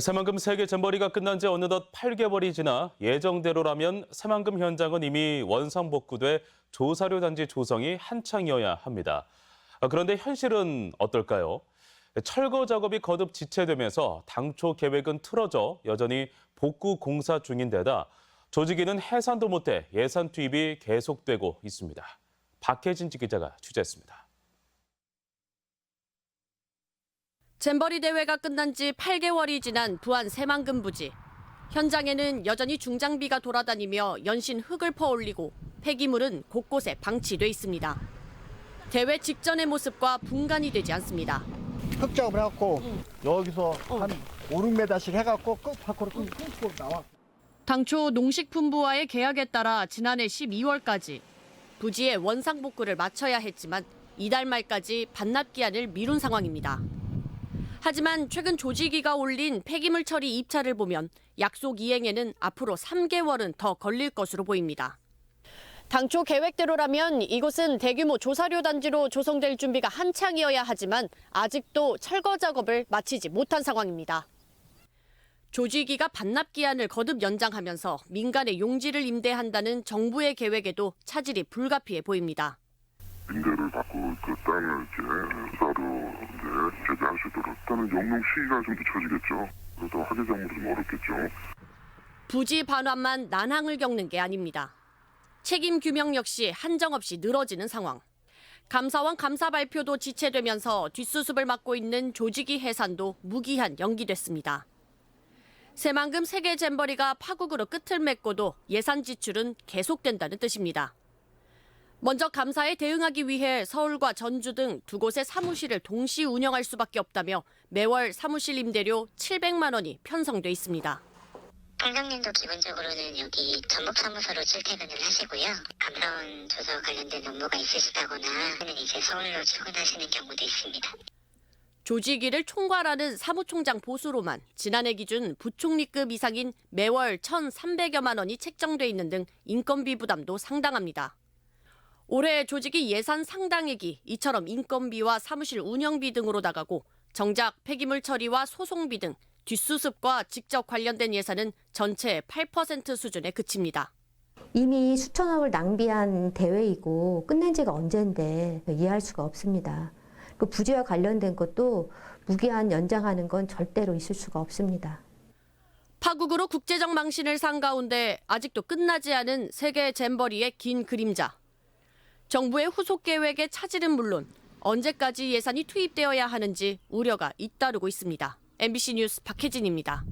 새만금 세계 잼버리가 끝난 지 어느덧 8개월이 지나 예정대로라면 새만금 현장은 이미 원상복구돼 조사료 단지 조성이 한창이어야 합니다. 아, 그런데 현실은 어떨까요? 철거 작업이 거듭 지체되면서 당초 계획은 틀어져 여전히 복구 공사 중인 데다 조직위는 해산도 못해 예산 투입이 계속되고 있습니다. 박혜진 기자가 취재했습니다. 잼버리 대회가 끝난 지 8개월이 지난 부안 새만금 부지. 현장에는 여전히 중장비가 돌아다니며 연신 흙을 퍼올리고 폐기물은 곳곳에 방치돼 있습니다. 대회 직전의 모습과 분간이 되지 않습니다. 흙작업을 해갖고 여기서 한 5, 6m씩 해갖고 끝 밖으로 끊- 나와. 당초 농식품부와의 계약에 따라 지난해 12월까지 부지의 원상 복구를 마쳐야 했지만 이달 말까지 반납 기한을 미룬 상황입니다. 하지만 최근 조직위가 올린 폐기물 처리 입찰을 보면 약속 이행에는 앞으로 3개월은 더 걸릴 것으로 보입니다. 당초 계획대로라면 이곳은 대규모 조사료 단지로 조성될 준비가 한창이어야 하지만 아직도 철거 작업을 마치지 못한 상황입니다. 조직위가 반납 기한을 거듭 연장하면서 민간의 용지를 임대한다는 정부의 계획에도 차질이 불가피해 보입니다. 임대를 받고 그 땅을 이제 수사로 이제 제재할 일단은 영농 시기가 좀 늦춰지겠죠. 그래서 화재작물도 좀 어렵겠죠. 부지 반환만 난항을 겪는 게 아닙니다. 책임 규명 역시 한정없이 늘어지는 상황. 감사원 감사 발표도 지체되면서 뒷수습을 맡고 있는 조직위 해산도 무기한 연기됐습니다. 새만금 세계 잼버리가 파국으로 끝을 맺고도 예산 지출은 계속된다는 뜻입니다. 먼저 감사에 대응하기 위해 서울과 전주 등 두 곳의 사무실을 동시 운영할 수밖에 없다며 매월 사무실 임대료 700만 원이 편성돼 있습니다. 통장님도 기본적으로는 여기 전북 사무소로 출퇴근을 하시고요. 감사원 조서 관련된 업무가 있으시다거나 하면 이제 서울로 출근하시는 경우도 있습니다. 조직위를 총괄하는 사무총장 보수로만 지난해 기준 부총리급 이상인 매월 1,300여만 원이 책정돼 있는 등 인건비 부담도 상당합니다. 올해 조직위 예산 상당액이 이처럼 인건비와 사무실 운영비 등으로 나가고 정작 폐기물 처리와 소송비 등 뒷수습과 직접 관련된 예산은 전체 8% 수준에 그칩니다. 이미 수천억을 낭비한 대회이고 끝낸 지가 언젠데 이해할 수가 없습니다. 그 부지와 관련된 것도 무기한 연장하는 건 절대로 있을 수가 없습니다. 파국으로 국제적 망신을 산 가운데 아직도 끝나지 않은 세계 잼버리의 긴 그림자. 정부의 후속 계획의 차질은 물론 언제까지 예산이 투입되어야 하는지 우려가 잇따르고 있습니다. MBC 뉴스 박혜진입니다.